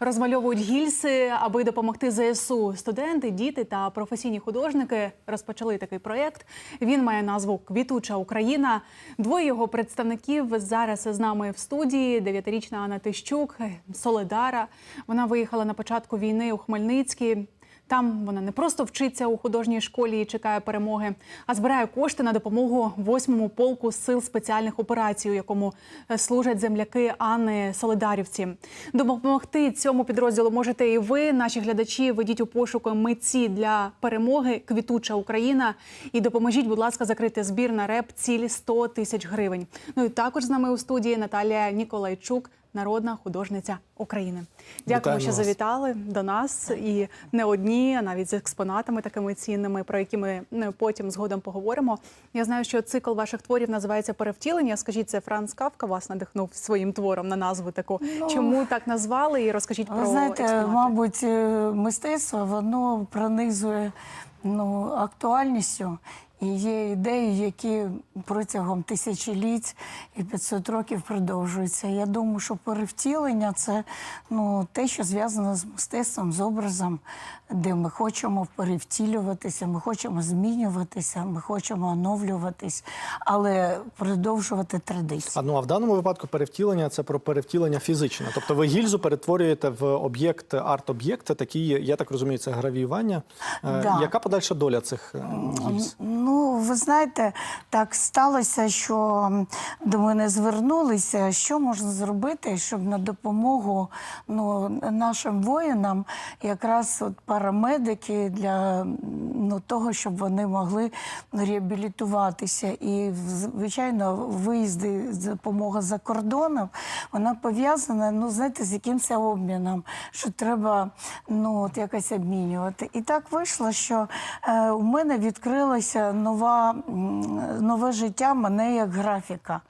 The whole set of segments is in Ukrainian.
розмальовують гільси, аби допомогти ЗСУ. Студенти, діти та професійні художники розпочали такий проєкт. Він має назву Квітуча Україна. Двоє його представників зараз з нами в студії. Дев'ятирічна Анна Тищук, Соледара. Вона виїхала на початку війни у Хмельницький. Там вона не просто вчиться у художній школі і чекає перемоги, а збирає кошти на допомогу восьмому полку сил спеціальних операцій, у якому е, служать земляки Анни Солидарівці. Допомогти цьому підрозділу можете і ви, наші глядачі. Ведіть у пошуку митці для перемоги Квітуча Україна і допоможіть, будь ласка, закрити збір на реп цілі 100 тисяч гривень. Ну і також з нами у студії Наталія Ніколайчук. Народна художниця України. Дякую, що завітали до нас і не одні, а навіть з експонатами такими цінними, про які ми е, потім згодом поговоримо. Я знаю, що цикл ваших творів називається Перевтілення. Скажіть, це Франц Кавка вас надихнув своїм твором на назву таку. Чому так назвали? І розкажіть про знаєте, експонати. мабуть, е, мистецтво воно пронизує ну, актуальністю. І є ідеї, які протягом тисячоліть і 500 років продовжуються. Я думаю, що перевтілення це ну, те, що зв'язано з мистецтвом, з образом, де ми хочемо перевтілюватися, ми хочемо змінюватися, ми хочемо оновлюватись, але продовжувати традиції. А ну а в даному випадку перевтілення це про перевтілення фізичне. Тобто ви гільзу перетворюєте в об'єкт, арт-об'єкт, такий, я так розумію, це гравіювання. Е, Да. Яка подальша доля цих е, гільз? Ну, งู ви знаєте, так сталося, що до мене звернулися, що можна зробити, щоб на допомогу ну, нашим воїнам, якраз от парамедики для ну, того, щоб вони могли реабілітуватися. І, звичайно, виїзди, допомога за кордоном, вона пов'язана, ну, знаєте, з якимось обміном, що треба ну, от якось обмінювати. І так вийшло, що е, у мене відкрилося нова, м, нове життя мене як графіка,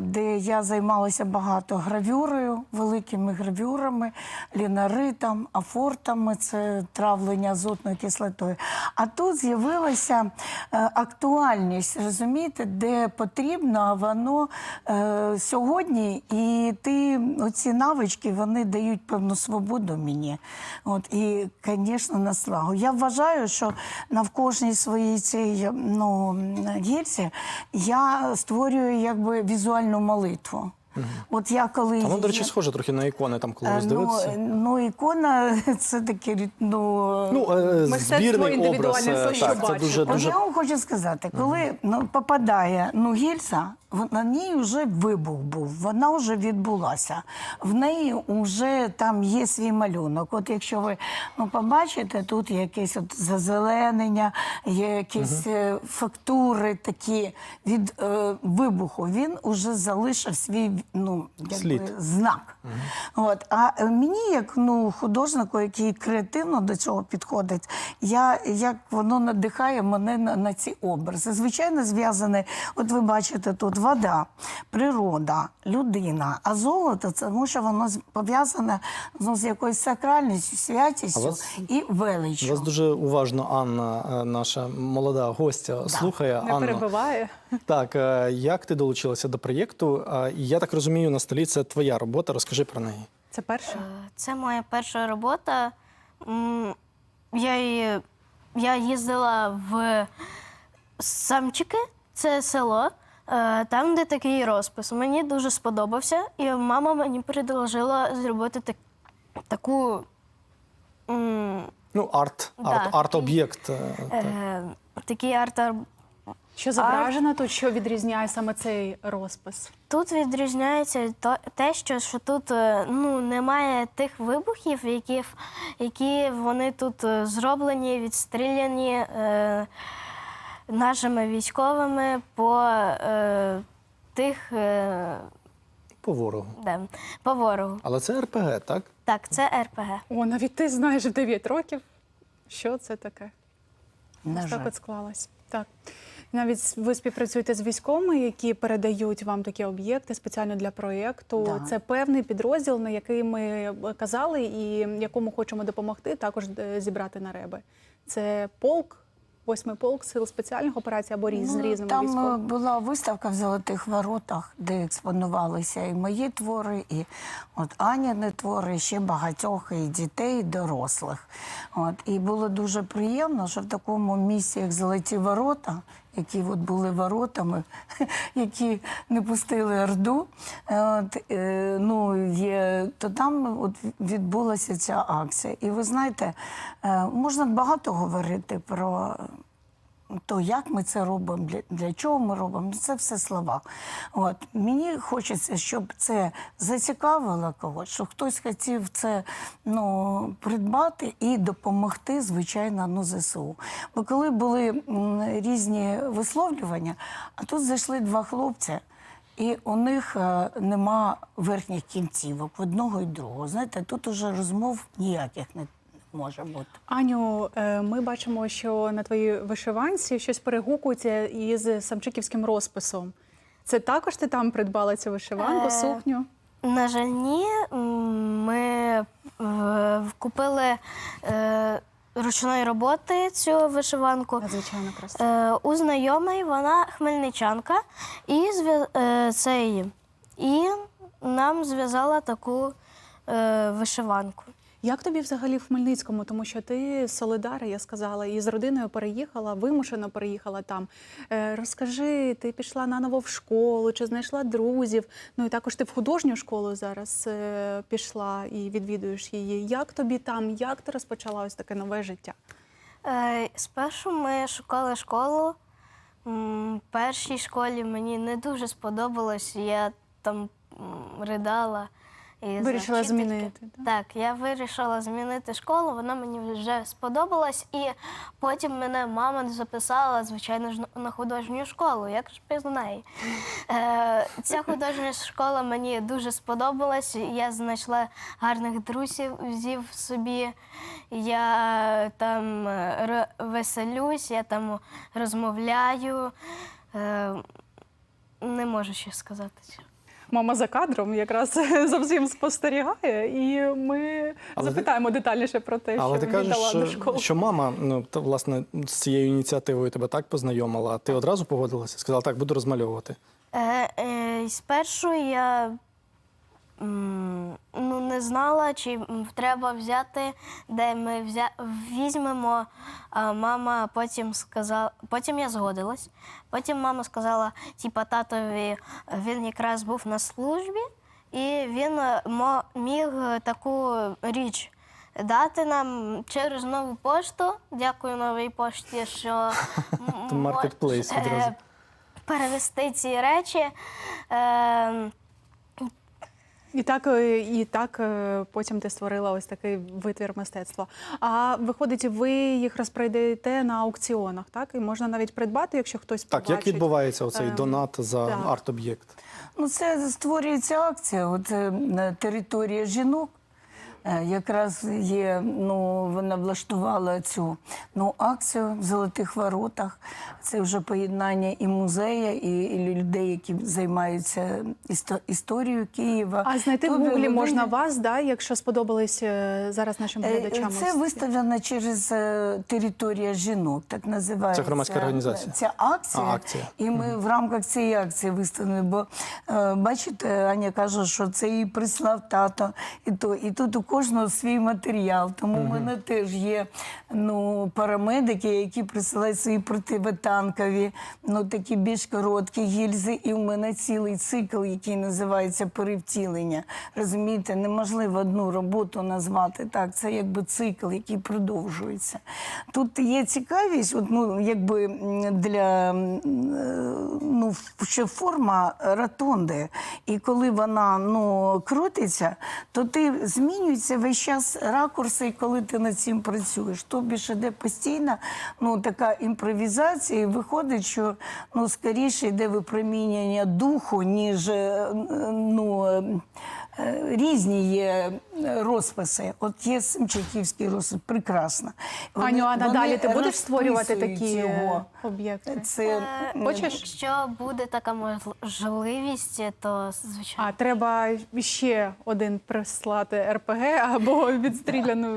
де я займалася багато гравюрою, великими гравюрами, лінаритом, афортами, це травлення азотною кислотою. А тут з'явилася е, актуальність, розумієте, де потрібно, воно е, сьогодні, і ти оці навички вони дають певну свободу мені. От, і, звісно, наслагу. Я вважаю, що на в кожній своїй цій ну, гірці я створюю якби візуальну молитву. От я коли воно, до речі, схоже трохи на ікони, там, коли Е, роздивитися. Ну, ну, ікона це таке, ну, Ну, е, збірний образ. е, все, що Так, це дуже, дуже, От я вам хочу сказати, коли ну, попадає ну, гільза, на ній вже вибух був, вона вже відбулася. В неї вже там є свій малюнок. От якщо ви ну, побачите, тут якесь от зазеленення, є якісь е, фактури такі від е, вибуху. Він уже залишив свій ну, якби, знак. От. А е, мені, як ну, художнику, який креативно до цього підходить, я, як воно надихає мене на, на ці образи. Звичайно, зв'язане, от ви бачите, тут вода, природа, людина, а золото це тому, що воно з- пов'язане ну, з якоюсь сакральністю, святістю вас- і величчю. вас дуже уважно Анна, е, наша молода гостя, слухає. не Анно, перебиває. Так, е, як ти долучилася до проєкту? Я так розумію, на столі це твоя робота. Розкажи про неї. Це перше. Е, Це моя перша робота. Я, її- я їздила в Самчики, це село, е, там, де такий розпис. Мені дуже сподобався, і мама мені предложила зробити так, таку. м, Ну, арт, Да. арт, арт-об'єкт. е, так. е, такий арт. Що зображено тут, що відрізняє саме цей розпис? Тут відрізняється то- те, що, що тут е, ну, немає тих вибухів, які, які вони тут е, зроблені, відстріляні е, нашими військовими по е, тих е, По ворогу. де, по ворогу. Але це РПГ, так? Так, це РПГ. О, навіть ти знаєш в 9 років. Що це таке? На Ось жаль. так от склалось. Так. Навіть ви співпрацюєте з військовими, які передають вам такі об'єкти спеціально для проєкту. Да. Це певний підрозділ, на який ми казали, і якому хочемо допомогти, також е, зібрати на реби. Це полк восьмий полк сил спеціальних операцій або різ, з Ну, різними Там е, військовими? була виставка в Золотих Воротах, де експонувалися і мої твори, і от Аніни твори, і ще багатьох і дітей, і дорослих. От, і було дуже приємно, що в такому місці, як Золоті Ворота, які от були воротами, які не пустили Орду, е, от, е, ну, є, то там от відбулася ця акція. І ви знаєте, е, можна багато говорити про то як ми це робимо, для, для чого ми робимо, це все слова. От. Мені хочеться, щоб це зацікавило когось, щоб хтось хотів це ну, придбати і допомогти, звичайно, ну, ЗСУ. Бо коли були різні висловлювання, а тут зайшли два хлопці. І у них е, нема верхніх кінцівок одного і другого. Знаєте, тут уже розмов ніяких не може бути. Аню, е, ми бачимо, що на твоїй вишиванці щось перегукується із самчиківським розписом. Це також ти там придбала цю вишиванку, Е, сукню? На жаль, ні. Ми е, купили ручної роботи цю вишиванку. Надзвичайно красиво. Е, у знайомої вона хмельничанка, і, е, цей, і нам зв'язала таку вишиванку. Як тобі взагалі в Хмельницькому? Тому що ти з Солидари, я сказала, і з родиною переїхала, вимушено переїхала там. Е, розкажи, ти пішла наново в школу, чи знайшла друзів? Ну і також ти в художню школу зараз е, пішла і відвідуєш її. Як тобі там? Як ти розпочала ось таке нове життя? Е, спершу ми шукали школу. В першій школі мені не дуже сподобалось, я там ридала. І Вирішила вчительки. змінити, так? Так, я вирішила змінити школу, вона мені вже сподобалась, і потім мене мама записала, звичайно ж, на художню школу, як ж без неї. Е, ця художня школа мені дуже сподобалась. Я знайшла гарних друзів взів собі. Я там е, веселюсь, я там розмовляю. Е, не можу ще сказати. Мама за кадром якраз за всім спостерігає, і ми Але ти- запитаємо детальніше про те, Але що ти віддала кажеш, до школи. що мама ну, та, власне з цією ініціативою тебе так познайомила, ти одразу погодилася? Сказала, так, буду розмальовувати. Е, е, спершу я ну, не знала, чи треба взяти, де ми взя... візьмемо. А мама потім сказала, потім я згодилась. Потім мама сказала, типа татові він якраз був на службі, і він е, міг таку річ. Дати нам через нову пошту. Дякую новій пошті, що маркетплейс е, перевести ці речі. Е, І так, е, і так е, потім ти створила ось такий витвір мистецтва. А виходить, ви їх розпродаєте на аукціонах, так? І можна навіть придбати, якщо хтось Так, побачить. як відбувається оцей Ем, донат за так. арт-об'єкт? Ну, це створюється акція. От територія на території жінок. Е, Якраз є, ну вона влаштувала цю ну, акцію в Золотих Воротах. Це вже поєднання і музея, і, і людей, які займаються істо- історією Києва. А знайти в гуглі можна вас, да, якщо сподобались е, зараз нашим Е, глядачам. Це виставлено через територія жінок, так називається. Це громадська організація? Ця акція. А, акція. І ми в рамках цієї акції виставили. Бо бачите, Аня каже, що це їй прислав тато, і то і тут у кожного свій матеріал. Тому в мене теж є ну, парамедики, які присилають свої противотанкові, ну такі більш короткі гільзи. І в мене цілий цикл, який називається перевтілення. Розумієте, неможливо одну роботу назвати так. Це якби цикл, який продовжується. Тут є цікавість, от, ну, якби для е, ну, ще форма ротонди. І коли вона ну, крутиться, то ти змінюється весь час ракурси, коли ти над цим працюєш. Тобі ж іде постійна ну, така імпровізація, і виходить, що ну, скоріше йде випромінення духу, ніж е, ну, е, різні є розписи. От є Семчаківський розпис, прекрасно. Аню, а надалі ти будеш створювати такі е, його. об'єкти? Це Е, Хочеш? Якщо буде така можливість, то звичайно. А треба ще один прислати РПГ або відстріляну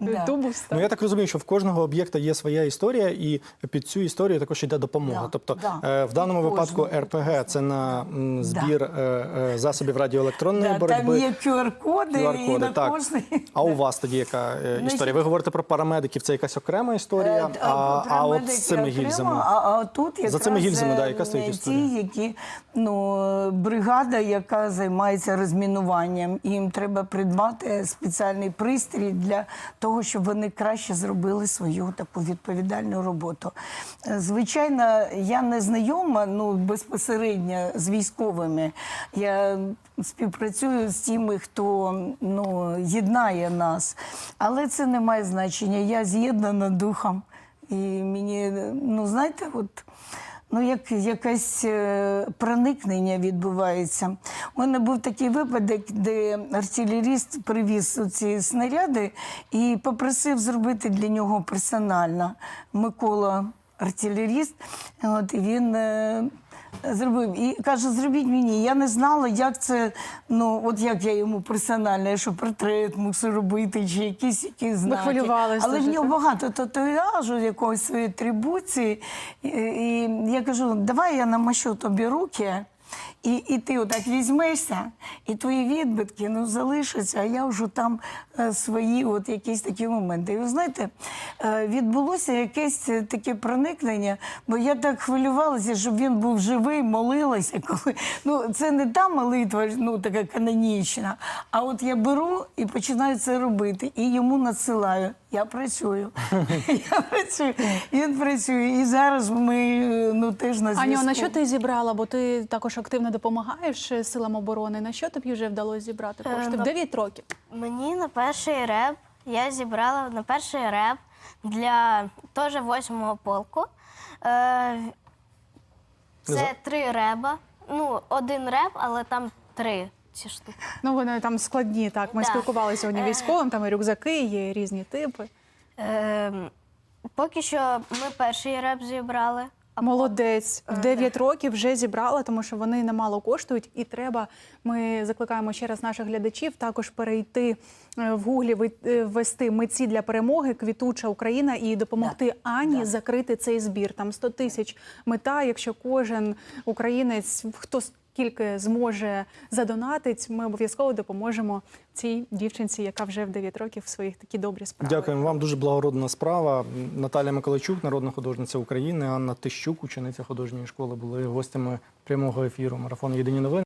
Да. тубус. Ну я так розумію, що в кожного об'єкта є своя історія, і під цю історію також йде допомога. Да, тобто да. е, в даному випадку РПГ це на збір е, е, засобів радіоелектронної Да, боротьби. там є QR-коди, і так. кожний. А у вас тоді яка історія? Ви говорите про парамедиків, це якась окрема історія, а, а от з цими окремо, гільзами. А, а тут якраз цими гільзами, да, яка стоїть ті, історія? які ну бригада, яка займається розмінуванням, їм треба придбати спеціальний пристрій для того, щоб вони краще зробили свою таку відповідальну роботу. Е, Звичайно, я не знайома ну безпосередньо з військовими. Я співпрацюю з тими, хто ну єднає нас, але це не має значення. Я з'єднана духом. І мені, ну знаєте, от ну як якесь е, проникнення відбувається. У мене був такий випадок, де артилеріст привіз ці снаряди і попросив зробити для нього персонально. Микола артилеріст. От він. Зробив і каже, зробіть мені. Я не знала, як це, ну от як я йому персонально, що портрет мусив робити, чи якісь якісь знаки. хвилювалися. Але в нього так? багато татуяжу, якоїсь своєї атрибуції. І, і я кажу, давай я намащу тобі руки. І, і ти отак візьмешся, і твої відбитки ну, залишаться, а я вже там е, свої от якісь такі моменти. І ви знаєте, е, відбулося якесь е, таке проникнення, бо я так хвилювалася, щоб він був живий, молилася. Коли... Ну, це не та молитва, ну, така канонічна, а от я беру і починаю це робити, і йому надсилаю. Я працюю. Я працюю. Він працює. І зараз ми ну, теж на зв'язку. Аню, на що ти зібрала? Бо ти також активно допомагаєш силам оборони. На що тобі вже вдалося зібрати Е, кошти? В 9 років. Мені на перший реп я зібрала на перший реп для теж восьмого полку. Е, це три реба. Ну, один реп, але там три ці штуки. Ну вони там складні. Так, ми Да. спілкувалися сьогодні Е. військовим. Там і рюкзаки, є різні типи. Е, поки що ми перший реп зібрали. Молодець в Е, 9 років вже зібрала, тому що вони немало коштують, і треба. Ми закликаємо ще раз наших глядачів також перейти е, в гуглі, е, ввести митці для перемоги, квітуча Україна і допомогти Ані закрити цей збір. Там 100 тисяч мета. Якщо кожен українець, хто скільки зможе задонатить, ми обов'язково допоможемо цій дівчинці, яка вже в 9 років своїх такі добрі справи. Дякуємо вам. Дуже благородна справа. Наталія Миколайчук, народна художниця України, Анна Тищук, учениця художньої школи, були гостями прямого ефіру Марафон Єдині новини.